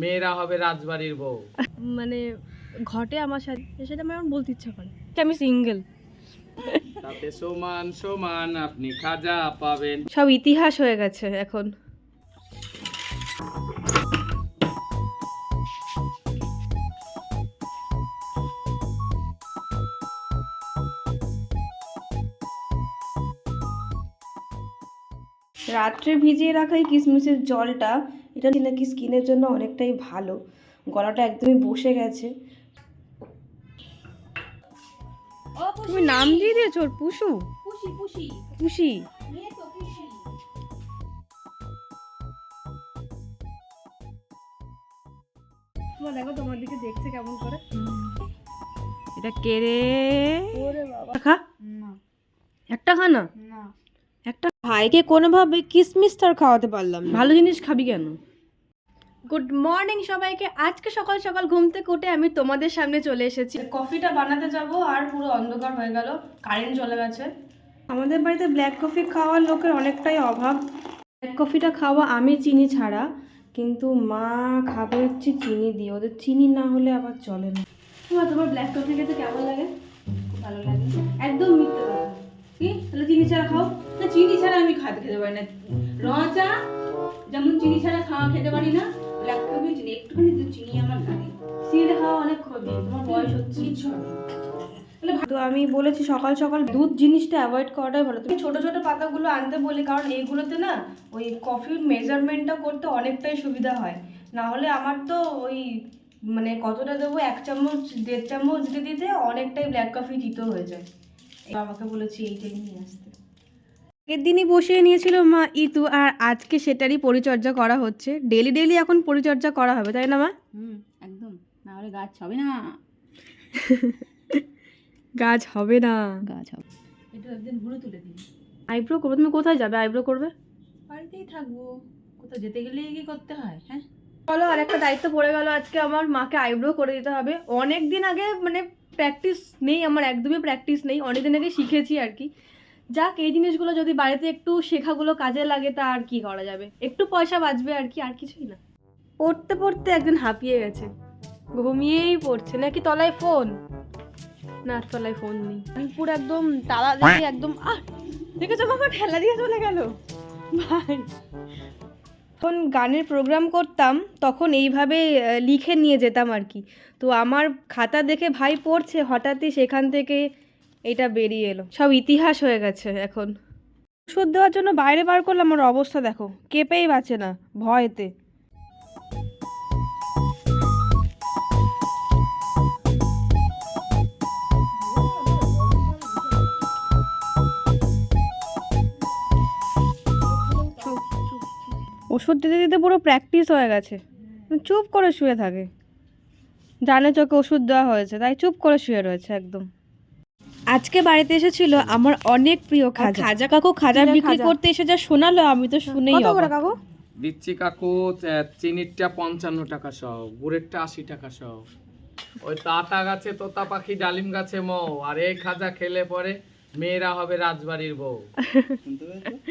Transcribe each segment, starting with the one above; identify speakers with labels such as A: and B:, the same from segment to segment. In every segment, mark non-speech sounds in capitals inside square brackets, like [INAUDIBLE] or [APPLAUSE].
A: মেয়েরা হবে রাজবাড়ির বউ।
B: মানে ঘটে আমার সাথে সেটা আমার বলতে ইচ্ছা করে আমি সিঙ্গেল
A: তাতে সমান সমান আপনি খাজা পাবেন।
B: সব ইতিহাস হয়ে গেছে এখন। রাত্রে ভিজিয়ে রাখা এই কিশমিশের জলটা এটা নাকি স্কিনের জন্য অনেকটাই ভালো। গলাটা একদমই বসে গেছে। তুমি নাম দিয়ে দিয়েছ ওর পুষু? পুষি তোমার দেখো তোমার দিকে দেখছে কেমন করে। এটা কে রে? খা। একটা খা না? একটা ভাইকে কোনোভাবে কিসমিস তার খাওয়াতে পারলাম না। ভালো জিনিস খাবি কেন? গুড মর্নিং সবাইকে। আজকে সকাল সকাল ঘুম থেকে উঠে আমি তোমাদের সামনে চলে এসেছি। কফিটা বানাতে যাব আর পুরো অন্ধকার হয়ে গেল কারেন্ট চলে গেছে। আমাদের বাড়িতে ব্ল্যাক কফি খাওয়ার লোকের অনেকটাই অভাব। ব্ল্যাক কফিটা খাওয়া আমি চিনি ছাড়া কিন্তু মা খাবে হচ্ছে চিনি দিয়ে। ওদের চিনি না হলে আবার চলে না। তোমার তোমার ব্ল্যাক কফি খেতে কেমন লাগে? ভালো লাগে। একদম মিথ্যে কথা। কি? তাহলে চিনি ছাড়া খাও।
C: চিনি ছাড়া আমি খাতে খেতে পারি না। র চা যেমন চিনি ছাড়া খাওয়া খেতে পারি না ব্ল্যাক কফি চিনি একটুখানি তো চিনি আমার লাগে
B: চিনি খাওয়া অনেক ক্ষতি তোমার বয়স হচ্ছে।
C: না।
B: তো আমি বলেছি সকাল সকাল দুধ জিনিসটা অ্যাভয়েড করাটাই ভালো। তুমি ছোটো ছোটো পাতাগুলো আনতে বলি কারণ এইগুলোতে না ওই কফির মেজারমেন্টটা করতে অনেকটাই সুবিধা হয়। না হলে আমার তো ওই মানে কতটা দেবো এক চামচ দেড় চামচ দিতে দিতে অনেকটাই ব্ল্যাক কফি দিতে হয়ে যায়। বাবাকে বলেছি এইটাই নিয়ে আসতে। আগের দিনই বসিয়ে নিয়েছিল মা ইতু আর আজকে সেটারই পরিচর্যা করা হচ্ছে। ডেলি ডেলি এখন পরিচর্যা করা হবে তাই না মা?
C: হুম একদম। না হলে গাছ হবে না। [LAUGHS]
B: গাছ হবে না।
C: গাছ হবে। একটু একদিন ঘুরে তুলে দিন
B: আইব্রো করবে? তুমি কোথায় যাবে? আইব্রো করবে?
C: বাড়িতেই থাকব। কোথাও যেতে গেলে কি করতে হয় হ্যাঁ?
B: চলো আর একটা দায়িত্ব পড়ে গেল আজকে আমার। মাকে আইব্রো করে দিতে হবে। অনেক দিন আগে মানে প্র্যাকটিস নেই আমার একদমই প্র্যাকটিস নেই। অনেক দিন আগে শিখেছি আর কি। যাক, এই জিনিসগুলো যদি বাড়িতে একটু শেখাগুলো কাজে লাগে, তা আর কি করা যাবে? একটু পয়সা বাঁচবে আর কি, আর কিছুই না। পড়তে পড়তে একদিন হাঁপিয়ে গেছে। ঘুমিয়েই পড়ছে, নাকি তলায় ফোন? না তলায় ফোন নেই। পুরো একদম তালা দিয়ে একদম, আহ! দেখেছ মামা ঠেলা দিয়ে চলে গেল? ভাই। যখন গানের প্রোগ্রাম করতাম, তখন এইভাবে লিখে নিয়ে যেতাম আর কি। তো আমার খাতা দেখে ভাই পড়ছে, হঠাৎই সেখান থেকে এটা বেরিয়ে এলো। সব ইতিহাস হয়ে গেছে এখন। ওষুধ দেওয়ার জন্য বাইরে বার করলাম আমার অবস্থা দেখো। কেঁপেই বাঁচে না, ভয়েতে। ওষুধ দিতে দিতে পুরো প্র্যাকটিস হয়ে গেছে। চুপ করে শুয়ে থাকে। জানে চোখে ওষুধ দেওয়া হয়েছে, তাই চুপ করে শুয়ে রয়েছে একদম। আজকে বাড়িতে এসেছিল আমার অনেক প্রিয় খাজা। খাজা কাকু খাজা বিক্রি করতে এসে যা শোনালো আমি তো শুনেই কত করে কাকু?
A: দিচ্ছি কাকু চিনিরটা পঞ্চান্ন টাকা সহ গুড়েরটা আশি টাকা সহ ওই তাতা গাছে তোতা পাখি ডালিম গাছে মৌ আর এই খাজা খেলে পরে মেয়েরা হবে রাজবাড়ির বউ।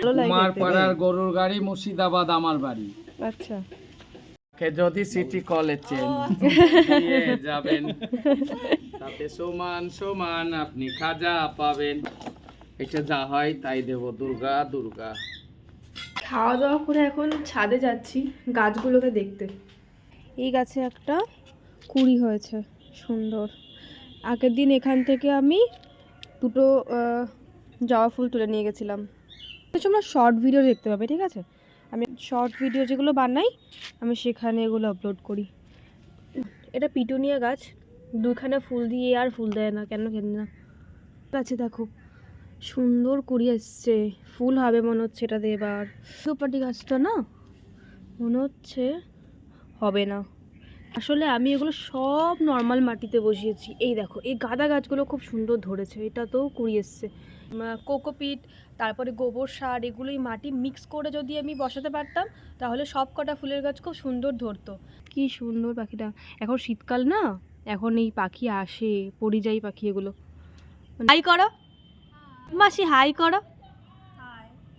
A: কুমার পাড়ার গরুর গাড়ি মুর্শিদাবাদ আমার বাড়ি।
B: আচ্ছা।
A: যদি সিটি কলেজে যাবেন তাতে সমান সমান আপনি খাজা পাবেন। এটা যা হয় তাই দেব, দুর্গা দুর্গা।
B: খাওয়া দাওয়া করে এখন ছাদে যাচ্ছি গাছগুলোকে দেখতে। এই গাছে একটা কুড়ি হয়েছে, সুন্দর। আগের দিন এখান থেকে আমি দুটো জবা ফুল তুলে নিয়ে গেছিলাম। তোমরা শর্ট ভিডিও দেখতে পাবে, ঠিক আছে? আমি শর্ট ভিডিও যেগুলো বানাই, আমি সেখানে এগুলো আপলোড করি। এটা পিটুনিয়া গাছ দুখানা ফুল দিয়ে আর ফুল দেয় না, কেন কেন না? গাছে দেখো, সুন্দর কুড়ি এসছে ফুল হবে মনে হচ্ছে এটাতে এবার। দুপাটি গাছটা না, মনে হচ্ছে হবে না। আসলে আমি এগুলো সব নর্মাল মাটিতে বসিয়েছি। এই দেখো, এই গাঁদা গাছগুলো খুব সুন্দর ধরেছে এটাতেও কুড়ি এসছে। কোকোপিট, তারপরে গোবর সার, এগুলোই মাটি মিক্স করে যদি আমি বসাতে পারতাম, তাহলে সব কটা ফুলের গাছ খুব সুন্দর ধরতো। কি সুন্দর পাখিটা। এখন শীতকাল না এখন এই পাখি আসে পরিযায়ী পাখি এগুলো। হাই করো। মাসি হাই করো।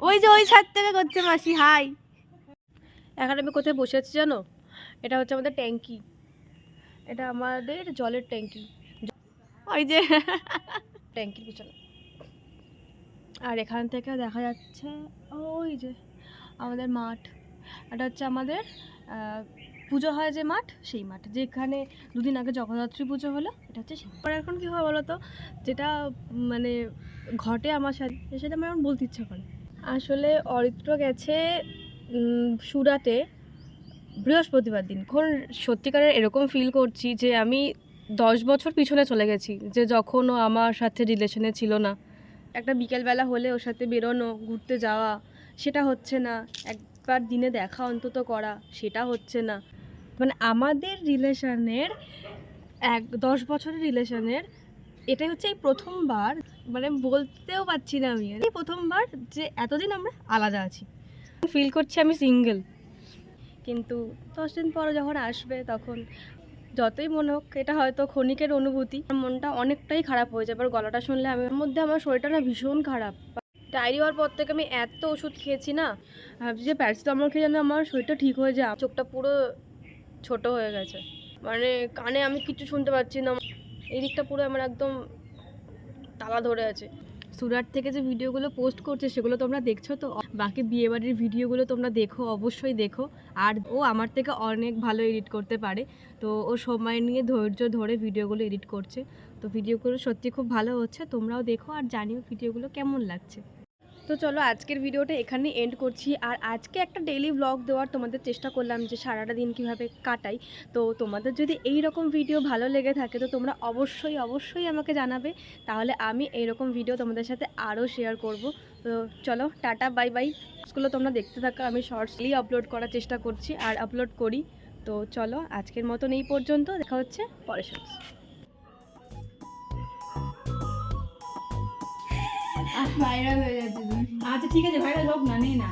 B: ওই যে ওই ছাদ থেকে করছে মাসি হাই। এখন আমি কোথায় বসে আছি জানো? এটা হচ্ছে আমাদের ট্যাঙ্কি। এটা আমাদের জলের ট্যাঙ্কি। ওই যে। ট্যাঙ্কির পিছনে। আর এখান থেকে দেখা যাচ্ছে ওই যে আমাদের মাঠ। এটা হচ্ছে আমাদের পুজো হয় যে মাঠ, সেই মাঠ। যেখানে দুদিন আগে জগদ্ধাত্রী পুজো হলো, এটা হচ্ছে মাঠ। এখন কী হয় বলো তো যেটা মানে ঘটে আমার সাথে, সেটা আমার এখন বলতে ইচ্ছা করে আসলে অরিত্র গেছে সুরাটে বৃহস্পতিবার দিন। এখন সত্যিকারের এরকম ফিল করছি যে আমি দশ বছর পিছনে চলে গেছি, যে যখন ও আমার সাথে রিলেশনে ছিল না। একটা বিকেলবেলা হলে ওর সাথে বেরোনো, ঘুরতে যাওয়া, সেটা হচ্ছে না। একবার দিনে দেখা অন্তত করা, সেটা হচ্ছে না। মানে আমাদের রিলেশনের এক, দশ বছরের রিলেশনের এটাই হচ্ছে এই প্রথমবার মানে বলতেও পারছি না আমি। এই প্রথমবার যে এতদিন আমরা আলাদা আছি। ফিল করছি আমি সিঙ্গেল কিন্তু দশ দিন পর যখন আসবে তখন যতই মনে হোক, এটা হয়তো ক্ষণিকের অনুভূতি। মনটা অনেকটাই খারাপ হয়ে যাবে। গলাটা শুনলে আমি মধ্যে আমার শরীরটা ভীষণ খারাপ। ডায়রি হওয়ার পর থেকে আমি এত ওষুধ খেয়েছি না, ভাবছি যে প্যারাসিটামল খেয়ে যেন আমার শরীরটা ঠিক হয়ে যায়। চোখটা পুরো ছোট হয়ে গেছে। মানে কানে আমি কিছু শুনতে পাচ্ছি না। এই দিকটা পুরো আমার একদম তালা ধরে আছে। সুরাট থেকে যে ভিডিওগুলো পোস্ট করছে, সেগুলো তোমরা দেখছ তো? বাকি বিয়েবাড়ির ভিডিওগুলো তোমরা দেখো, অবশ্যই দেখো। আর ও আমার থেকে অনেক ভালো এডিট করতে পারে। তো ও সময় নিয়ে ধৈর্য ধরে ভিডিওগুলো এডিট করছে। তো ভিডিওগুলো সত্যি খুব ভালো হচ্ছে, তোমরাও দেখো আর জানিও ভিডিওগুলো কেমন লাগছে। তো চলো আজকের ভিডিওটা এখানে এন্ড করছি। আর আজকে একটা ডেইলি ব্লগ দেওয়ার তোমাদের চেষ্টা করলাম যে সারাটা দিন কীভাবে কাটাই। তো তোমাদের যদি এই রকম ভিডিও ভালো লেগে থাকে, তো তোমরা অবশ্যই অবশ্যই আমাকে জানাবে। তাহলে আমি এইরকম ভিডিও তোমাদের সাথে আরও শেয়ার করব। তো চলো, টাটা বাই বাই গুলো তোমরা দেখতে থাকো। আমি শর্টসলি আপলোড করার চেষ্টা করছি আর আপলোড করি। তো চলো, আজকের মতন এই পর্যন্ত। দেখা হচ্ছে পরে
C: আচ্ছা ঠিক আছে ভাইরাল হোক না নে না